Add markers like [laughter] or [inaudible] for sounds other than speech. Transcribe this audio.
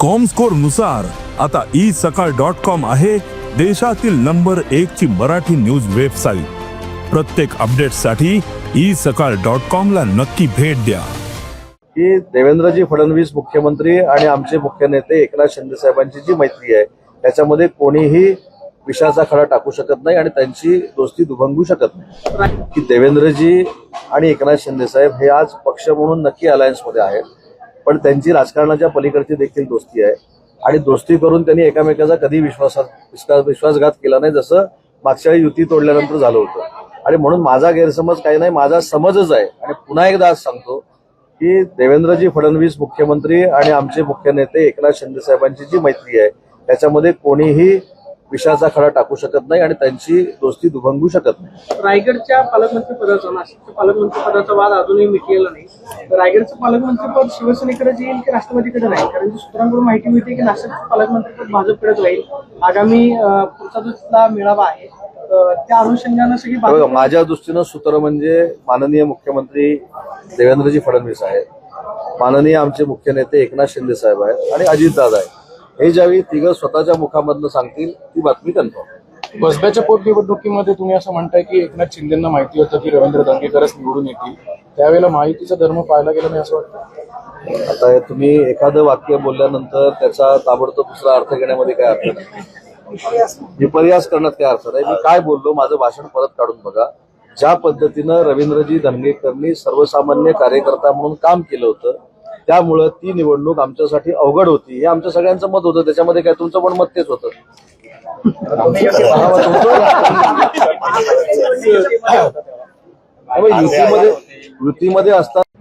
कॉमस्कोरनुसार आता ई सकाळ dot com आहे देशातील नंबर एक ची मराठी न्यूज वेबसाईट प्रत्येक अपडेटसाठी ई सकाळ डॉट कॉम ला नक्की भेट द्या. की देवेंद्रजी फडणवीस मुख्यमंत्री आणि आमचे मुख्य नेते एकनाथ शिंदे साहेबांची जी मैत्री आहे त्याच्यामध्ये कोणीही विषाचा खडा टाकू शकत नाही आणि त्यांची दोस्ती दुभंगू शकत नाही. की देवेंद्रजी आणि एकनाथ शिंदे साहेब हे आज पक्ष म्हणून नक्की अलायन्समध्ये आहेत. पण त्यांची राजकारणाच्या पलीकडची देखील दोस्ती आहे. आणि दोस्ती करून त्यांनी एकामेकाचा कधी विश्वासात विश्वास विश्वासघात केला नाही जसं मागच्या युती तोडल्यानंतर झालं होतं. आणि म्हणून माझा गैरसमज काही नाही माझा समजच आहे. आणि पुन्हा एकदा आज सांगतो की देवेंद्रजी फडणवीस मुख्यमंत्री आणि आमचे मुख्य नेते एकनाथ शिंदे साहेबांची जी मैत्री आहे त्याच्यामध्ये कोणीही विषाचा खडा टाकू शकत नाही आणि त्यांची दोस्ती दुभंगू शकत नाही. रायगडच्या पालकमंत्री पदाचा नाशिकच्या पालकमंत्री पदाचा वाद अजूनही मिटलेला नाही. रायगडचं पालकमंत्री पद शिवसेनेकडे येईल की राष्ट्रवादीकडे नाही? कारण की सूत्रांकडून माहिती मिळते की नाशिकचं पालकमंत्री पद भाजपकडेच राहील. आगामी पुढचा जो तिथला मेळावा आहे त्या अनुषंगानं सगळी माझ्या दृष्टीनं सूत्र म्हणजे माननीय मुख्यमंत्री देवेंद्रजी फडणवीस आहेत. माननीय आमचे मुख्य नेते एकनाथ शिंदे साहेब आहेत आणि अजितदादा आहेत. हे ज्यावेळी तिघं स्वतःच्या मुखामधनं सांगतील ती बातमी कन्फर्म. कसब्याच्या पोटनिवडणुकीमध्ये तुम्ही असं म्हणताय की एकनाथ शिंदेना माहिती होतं की रवींद्र दंगेकरच निवडून येतील. त्यावेळेला माहितीचा धर्म पाहायला गेला नाही असं वाटतं? आता तुम्ही एखादं वाक्य बोलल्यानंतर त्याचा ताबडतोब दुसरा अर्थ घेण्यामध्ये काय अर्थ नाही. विपर्यास करण्यात काय अर्थ नाही. मी काय बोललो माझं भाषण परत काढून बघा. ज्या पद्धतीनं रवींद्रजी धनगेकरनी सर्वसामान्य कार्यकर्ता म्हणून काम केलं होतं त्यामुळं ती निवडणूक आमच्यासाठी अवघड होती. हे आमच्या सगळ्यांचं मत होतं. त्याच्यामध्ये काय तुमचं पण मत तेच होतं. [laughs] युतीमध्ये युतीमध्ये असताना